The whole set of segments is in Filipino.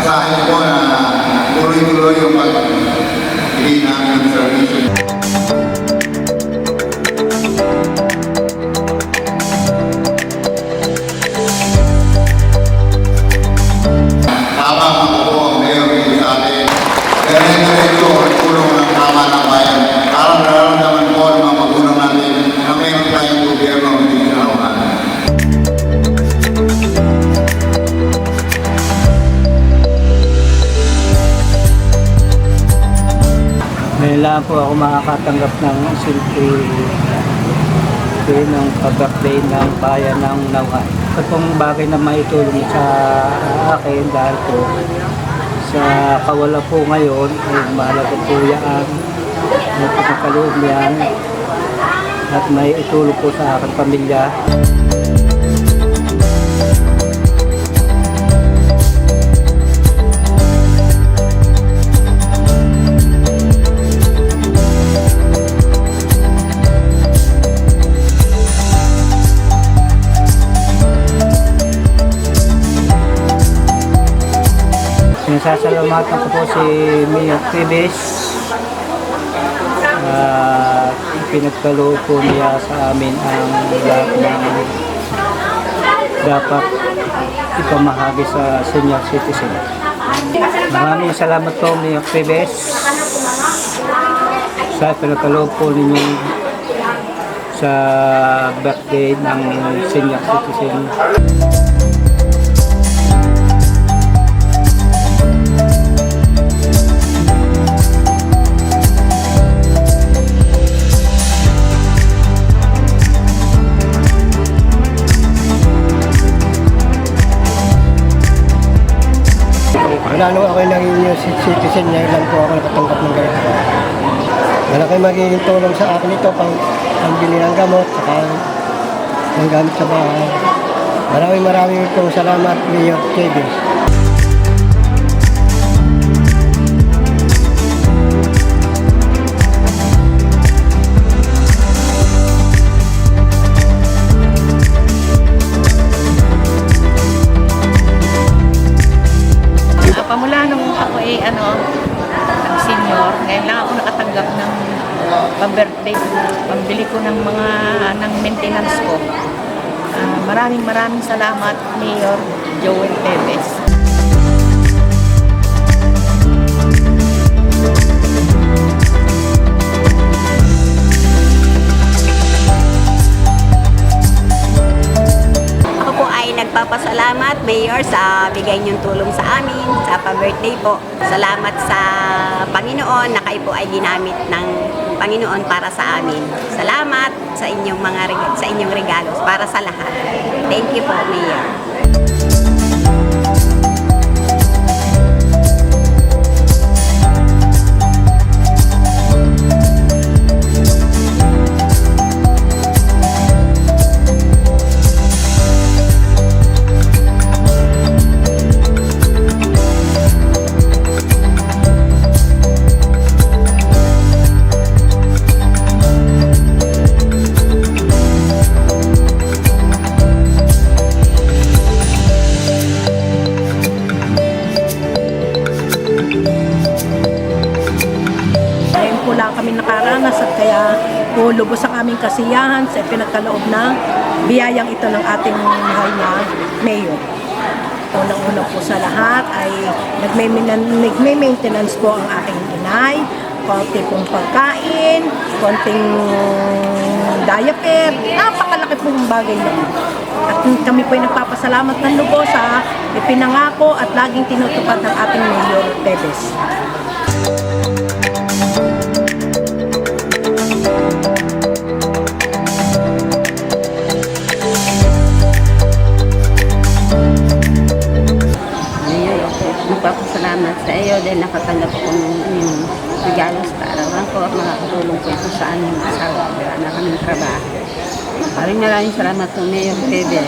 Asahin ko na tuloy-tuloy yung pag-ibig lang po ako makakatanggap ng simple ng pag-birthday ng bayan ng Nauhan. Ito pong bagay na maitulong sa akin dahil po sa kawala po ngayon ay mahalaga po yan may pagkakaloob yan at may itulong po sa aking pamilya. Sinasasalamatan ko po si Mia Pibes at pinagkaloob po niya sa amin ang lahat ng dapat ipamahagi sa senior citizen. Maraming salamat po Mia Pibes sa pinagkaloob po ninyo sa birthday ng senior citizen. Citizen, ngayon lang po ako nakatanggap ng ganito. Malaki magiging tulong sa akin ito pang pambili ng gamot, saka ng gamit sa bahay. Maraming maraming pong salamat, Mayor Davis. Pamula nung ako ay ano, ng senior, ngayon lang ako nakatanggap ng pang-birthday, pambili ko ng mga ng maintenance ko. Ah, maraming maraming salamat, Mayor Joel Teves. Mayor, sa bigay niyong tulong sa amin, sa pa-birthday po. Salamat sa Panginoon na kayo po ay ginamit ng Panginoon para sa amin. Salamat sa inyong mga reg- sa inyong regalos para sa lahat. Thank you po, Mayor. Kasiyahan sa pinagkaloob na biyayang ito ng ating mahal na mayor. Unang-una po sa lahat ay nagme- nagme-maintenance po ang aking inay, konti pong pagkain, konting diaper, napakalaki pong bagay na. At kami po ay nagpapasalamat ng lubos sa ipinangako at laging tinutupad ng ating Mayor Tevez. Maraming salamat po, Mayor Pebes.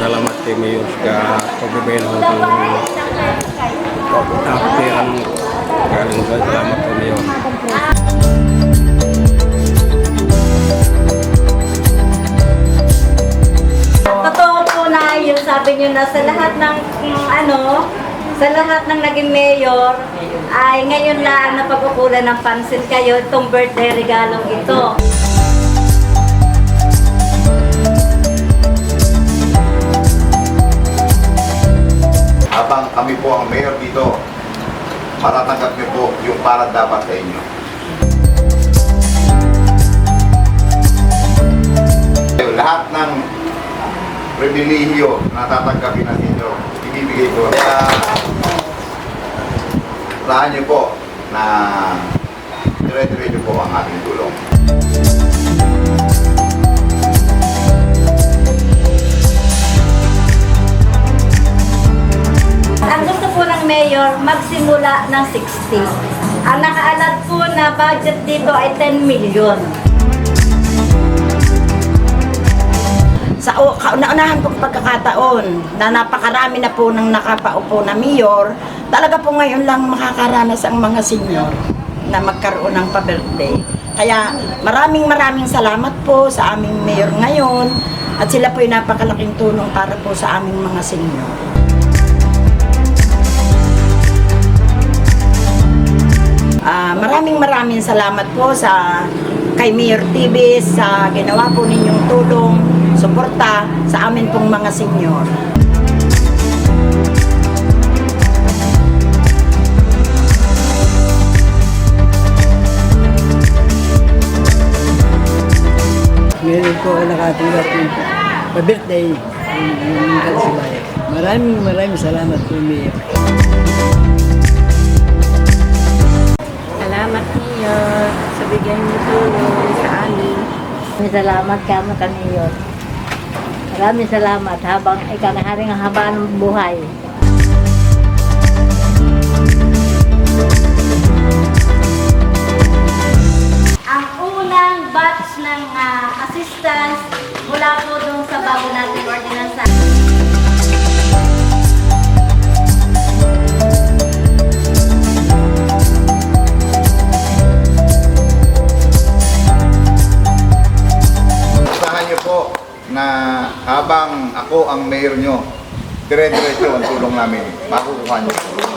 Salamat. Na yun, sabi niyo na sa lahat ng mm, ano, sa lahat ng naging mayor, ay ngayon lang napagkukulan ng pansin kayo itong birthday regalong ito. Habang kami po ang mayor dito, matatanggap niyo po yung para dapat sa pribilehiyo na tatanggapin natin inyo, ibibigay ko. Kaya, saan niyo po na dire-diretso po ang ating tulong. Ang gusto po ng mayor, magsimula ng 60. Ang nakaalad po na budget dito ay 10 million. Kauna-unahan pong pagkakataon na napakarami na po ng nakapaupo na mayor, talaga po ngayon lang makakaranas ang mga senior na magkaroon ng pa-birthday. Kaya maraming maraming salamat po sa aming mayor ngayon at sila po ay napakalaking tulong para po sa aming mga senior. Ah, maraming maraming salamat po sa kay Mayor TV sa ginawa po ninyong tulong, suporta sa amin pong mga senior. Ngayon po ay nakatanggap yung pa-birthday ng ng Kalisibayan. Maraming maraming salamat po, Mayor. Salamat Mayor sa bigay niyo tulong sa amin. Maraming salamat kamo kaniyon. Maraming salamat habang ikaw na haring ang haba ng buhay. Ang unang batch ng ah, assistance mula po habang ako ang mayor nyo, dire-diretso ang tulong namin. Makukuha niyo.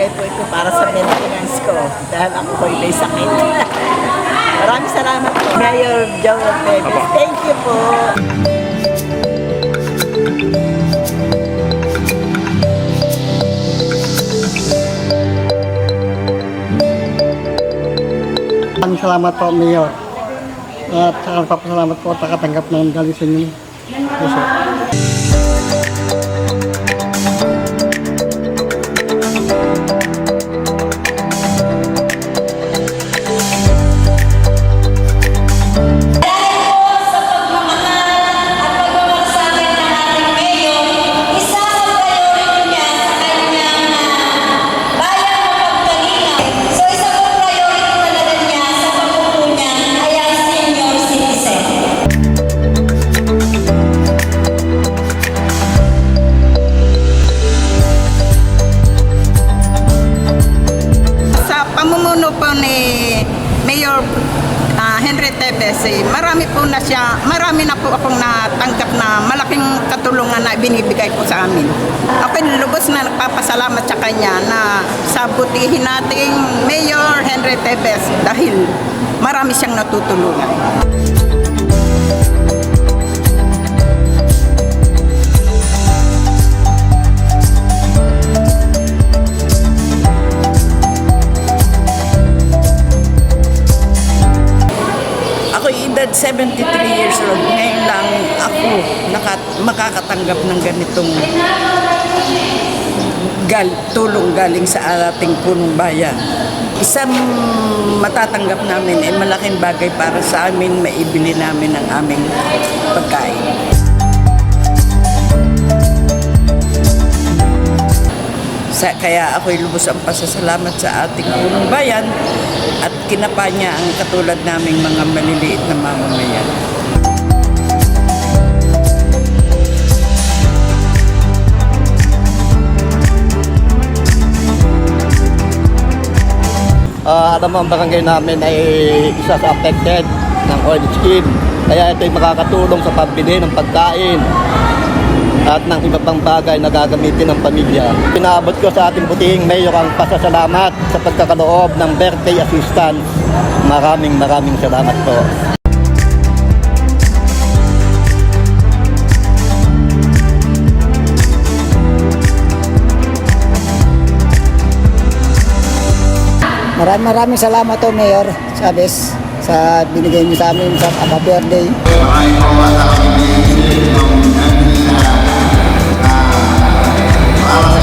Bagay po ito para sa maintenance ko dahil ako po may sakit. Maraming salamat po, Mayor Joel Pérez. Thank you po. Maraming salamat po, Mayor. At saka nagpapasalamat po at nakatanggap ng galing sa inyo. Puso. So ni Mayor ah, Henry Tevez, eh, marami po na siya, marami na po akong natanggap na malaking katulungan na binibigay po sa amin. Ako lubos na nagpapasalamat sa kanya na sa butihin nating Mayor Henry Tevez dahil marami siyang natutulungan. Edad 73 years old, ngayon lang ako nakat makakatanggap ng ganitong gal tulong galing sa ating punong bayan. Isang matatanggap namin ay malaking bagay para sa amin, maibili namin ang aming pagkain. Sa, kaya ako'y lubos ang pasasalamat sa ating punong bayan at kinapa niya ang katulad naming mga maliliit na mamamayan. Ah, alam mo, ang barangay namin ay isa sa affected ng oil scheme. Kaya ito ay makakatulong sa pambili ng pagkain at ng iba pang bagay na gagamitin ng pamilya. Pinaabot ko sa ating butihing mayor ang pasasalamat sa pagkakaloob ng birthday assistance. Maraming maraming salamat po. Maraming maraming salamat to Mayor Chavez sa binigay niyo sa amin sa Papa Birthday. Maraming আলাদা